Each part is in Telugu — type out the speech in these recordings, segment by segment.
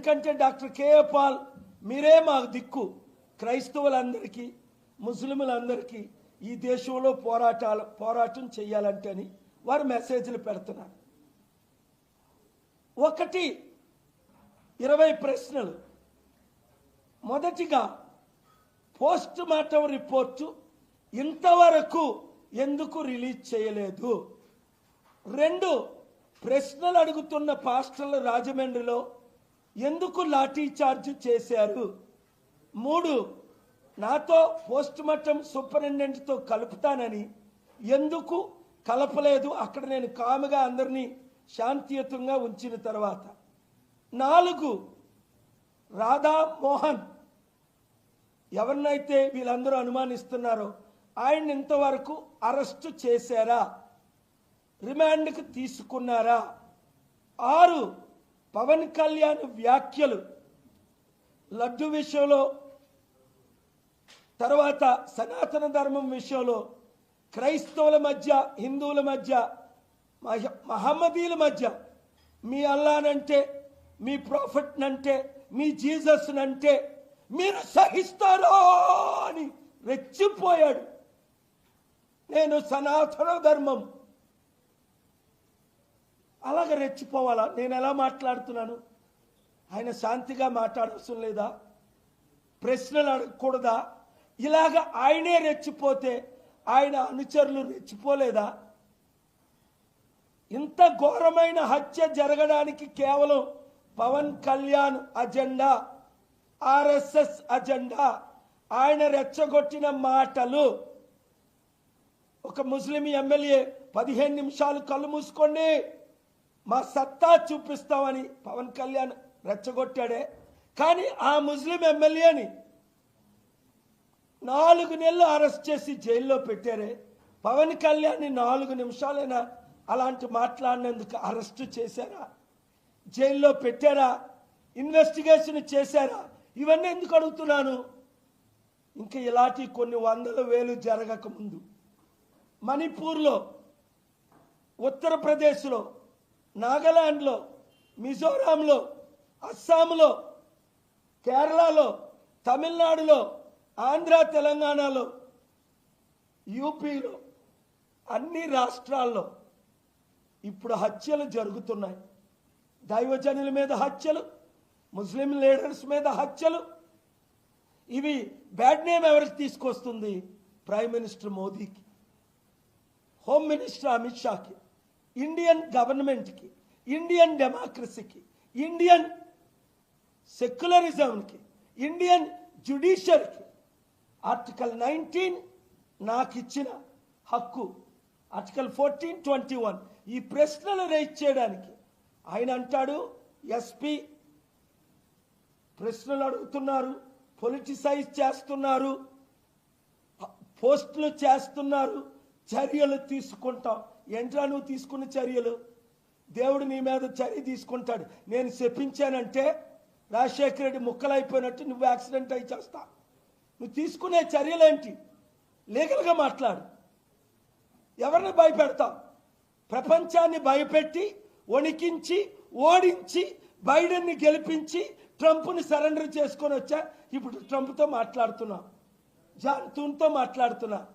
ఎందుకంటే డాక్టర్ కేఏ పాల్ మీరే మాకు దిక్కు. క్రైస్తవులందరికీ ముస్లింలందరికీ ఈ దేశంలో పోరాటాలు పోరాటం చేయాలంటే అని వారు మెసేజ్లు పెడుతున్నారు. ఒకటి ఇరవై ప్రశ్నలు. మొదటిగా పోస్ట్ మార్టం రిపోర్టు ఇంతవరకు ఎందుకు రిలీజ్ చేయలేదు? రెండు ప్రశ్నలు అడుగుతున్న పాస్టర్లు రాజమండ్రిలో ఎందుకు లాఠీ చార్జ్ చేశారు? మూడు నాతో పోస్ట్ మార్టం సూపరింటెండెంట్తో కలుపుతానని ఎందుకు కలపలేదు? అక్కడ నేను కాముగా అందరినీ శాంతియుతంగా ఉంచిన తర్వాత. నాలుగు రాధా మోహన్ ఎవరినైతే వీళ్ళందరూ అనుమానిస్తున్నారో ఆయన ఇంతవరకు అరెస్టు చేశారా? రిమాండ్కి తీసుకున్నారా? ఆరు పవన్ కళ్యాణ్ వ్యాఖ్యలు లడ్డు విషయంలో తర్వాత సనాతన ధర్మం విషయంలో క్రైస్తవుల మధ్య హిందువుల మధ్య మహ- మహమ్మదీల మధ్య మీ అల్లానంటే మీ ప్రాఫిట్నంటే మీ జీసస్నంటే మీరు సహిస్తారో అని రెచ్చిపోయాడు. నేను సనాతన ధర్మం అలాగ రెచ్చిపోవాలా? నేను ఎలా మాట్లాడుతున్నాను? ఆయన శాంతిగా మాట్లాడవలసిన లేదా ప్రశ్నలు అడగకూడదా? ఇలాగ ఆయనే రెచ్చిపోతే ఆయన అనుచరులు రెచ్చిపోలేదా? ఇంత ఘోరమైన హత్య జరగడానికి కేవలం Pawan Kalyan agenda RSS agenda ఆయన రెచ్చగొట్టిన మాటలు. ఒక ముస్లిం ఎమ్మెల్యే పదిహేను నిమిషాలు కళ్ళు మూసుకోండి. మా సత్తా చూపిస్తామని పవన్ కళ్యాణ్ రెచ్చగొట్టాడే. కానీ ఆ ముస్లిం ఎమ్మెల్యేని నాలుగు నెలలు అరెస్ట్ చేసి జైల్లో పెట్టారే. పవన్ కళ్యాణ్ నాలుగు నిమిషాలైనా అలాంటి మాట్లాడినందుకు అరెస్ట్ చేశారా? జైల్లో పెట్టారా? ఇన్వెస్టిగేషన్ చేశారా? ఇవన్నీ ఎందుకు అడుగుతున్నాను? ఇంకా ఇలాంటి కొన్ని వందల వేలు జరగకముందు. మణిపూర్లో ఉత్తరప్రదేశ్లో నాగాలాండ్లో మిజోరాంలో అస్సాంలో కేరళలో తమిళనాడులో ఆంధ్ర తెలంగాణలో యూపీలో అన్ని రాష్ట్రాల్లో ఇప్పుడు హత్యలు జరుగుతున్నాయి. దైవజనుల మీద హత్యలు ముస్లిం లీడర్స్ మీద హత్యలు. ఇవి బ్యాడ్ నేమ్ ఎవరికి తీసుకొస్తుంది? ప్రైమ్ మినిస్టర్ మోదీకి హోమ్ మినిస్టర్ అమిత్ షాకి. ఇండియన్ గవర్నమెంట్కి ఇండియన్ డెమోక్రసీకి ఇండియన్ సెక్యులరిజంకి ఇండియన్ జ్యుడిషియర్కి ఆర్టికల్ నైన్టీన్ నాకు ఇచ్చిన హక్కు ఆర్టికల్ ఫోర్టీన్ ట్వంటీ వన్ ఈ ప్రశ్నలు రైజ్ చేయడానికి ఆయన అంటాడు ఎస్పీ ప్రశ్నలు అడుగుతున్నారు పొలిటిసైజ్ చేస్తున్నారు పోస్టులు చేస్తున్నారు చర్యలు తీసుకుంటాం. ఏంట్రా నువ్వు తీసుకున్న చర్యలు? దేవుడు నీ మీద చర్య తీసుకుంటాడు. నేను చెప్పించానంటే రాజశేఖర రెడ్డి ముక్కలైపోయినట్టు నువ్వు యాక్సిడెంట్ అయి చేస్తా. నువ్వు తీసుకునే చర్యలేంటి? లీగల్గా మాట్లాడు. ఎవరిని భయపెడతావు? ప్రపంచాన్ని భయపెట్టి వణికించి ఓడించి బైడెన్ని గెలిపించి ట్రంప్ని సరెండర్ చేసుకొని వచ్చా? ఇప్పుడు ట్రంప్తో మాట్లాడుతున్నాం. జాన్తూన్తో మాట్లాడుతున్నాం.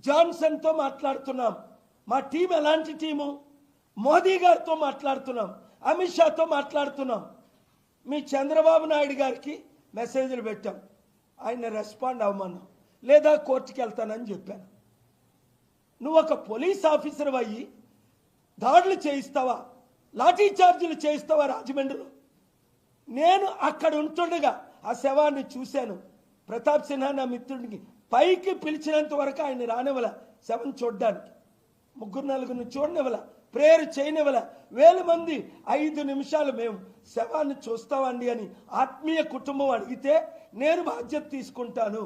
జాన్సన్తో మాట్లాడుతున్నాం. మా టీం ఎలాంటి టీము మోదీ గారితో మాట్లాడుతున్నాం అమిత్ షాతో మాట్లాడుతున్నాం. మీ చంద్రబాబు నాయుడు గారికి మెసేజ్లు పెట్టాం. ఆయన రెస్పాండ్ అవ్వమన్నాం లేదా కోర్టుకి వెళ్తానని చెప్పాను. నువ్వు ఒక పోలీస్ ఆఫీసర్ అయ్యి దాడులు చేయిస్తావా? లాఠీ చార్జీలు చేయిస్తావా రాజమండ్రిలో? నేను అక్కడ ఉంటుండగా ఆ శవాన్ని చూశాను. ప్రతాప్ సిన్హా నా మిత్రుడికి పైకి పిలిచినంత వరకు ఆయన రానివ్వల శవం చూడ్డానికి. ముగ్గురు నలుగురిని చూడనివ్వల ప్రేయర్ చేయనివ్వల. వేల మంది ఐదు నిమిషాలు మేము శవాన్ని చూస్తామండి అని ఆత్మీయ కుటుంబం అడిగితే నేను బాధ్యత తీసుకుంటాను.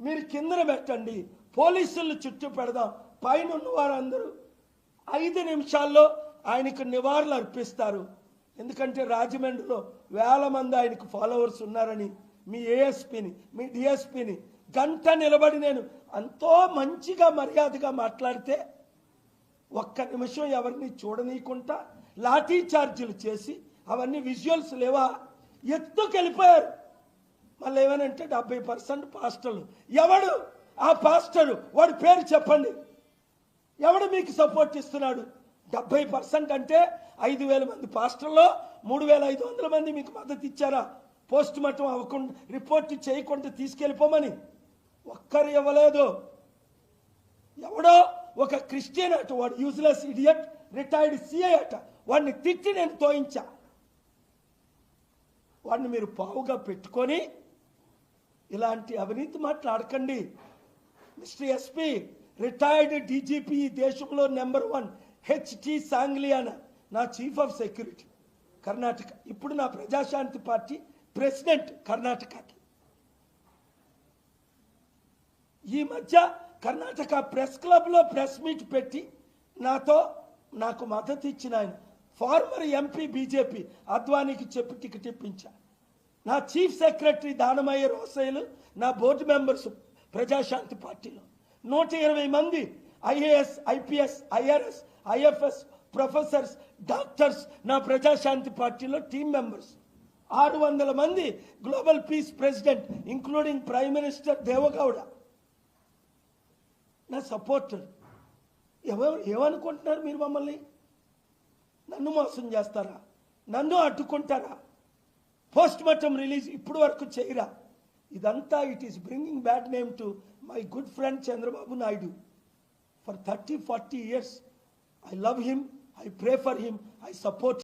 మీరు కిందన పెట్టండి. పోలీసులు చుట్టూ పెడదాం. పైన ఉన్న వారందరూ ఐదు నిమిషాల్లో ఆయనకు నివాళులు అర్పిస్తారు. ఎందుకంటే రాజమండ్రిలో వేల మంది ఆయనకు ఫాలోవర్స్ ఉన్నారని మీ ఏఎస్పిని మీ డిఎస్పిని గంట నిలబడి నేను ఎంతో మంచిగా మర్యాదగా మాట్లాడితే ఒక్క నిమిషం ఎవరిని చూడనీయకుండా లాఠీ చార్జీలు చేసి అవన్నీ విజువల్స్ లేవా? ఎత్తుకెళ్ళిపోయారు. మళ్ళీ ఏమనంటే డెబ్బై పర్సెంట్ పాస్టర్లు. ఎవడు? ఆ పాస్టరు. వాడి పేరు చెప్పండి. ఎవడు మీకు సపోర్ట్ ఇస్తున్నాడు? డెబ్బై పర్సెంట్ అంటే ఐదు వేల మంది పాస్టర్లో మూడు వేల ఐదు వందల మంది మీకు మద్దతు ఇచ్చారా? పోస్ట్ మార్టం అవ్వకుండా రిపోర్ట్ చేయకుండా తీసుకెళ్ళిపోమని. ఒక్కరు ఇవ్వలేదు. ఎవడో ఒక క్రిస్టియన్ అట వాడు యూజ్లెస్ ఇడియట్ రిటైర్డ్ సిఐ అట. వాడిని తిట్టి నేను తోయించా. వాడిని మీరు పావుగా పెట్టుకొని ఇలాంటి అవినీతి మాట్లాడకండి. మిస్టర్ ఎస్పీ రిటైర్డ్ డీజీపీ దేశంలో నెంబర్ వన్ హెచ్టి సాంగ్లియాన నా చీఫ్ ఆఫ్ సెక్యూరిటీ కర్ణాటక. ఇప్పుడు నా ప్రజాశాంతి పార్టీ ప్రెసిడెంట్ కర్ణాటకకి ఈ మధ్య కర్ణాటక ప్రెస్ క్లబ్లో ప్రెస్ మీట్ పెట్టి నాతో నాకు మద్దతు ఇచ్చిన ఆయన ఫార్మర్ ఎంపీ బీజేపీ అద్వానీకి చెప్పి టికెట్ ఇప్పించా. నా చీఫ్ సెక్రటరీ దానమయ్య రోసయ్యలు నా బోర్డు మెంబర్స్ ప్రజాశాంతి పార్టీలో. నూట ఇరవై మంది IAS IPS IRS IFS professors doctors నా ప్రజాశాంతి పార్టీలో టీం మెంబర్స్. ఆరు వందల మంది global peace president including prime minister Deve Gowda. నా సపోర్టర్. ఎవరు ఏమనుకుంటున్నారు మీరు మమ్మల్ని? నన్ను మోసం చేస్తారా? నన్ను అడ్డుకుంటారా? పోస్ట్ మార్టం రిలీజ్ ఇప్పుడు వరకు చేయరా? ఇదంతా it is bringing bad name to my good friend Chandrababu Naidu. For thirty forty years I love him I pray for him I support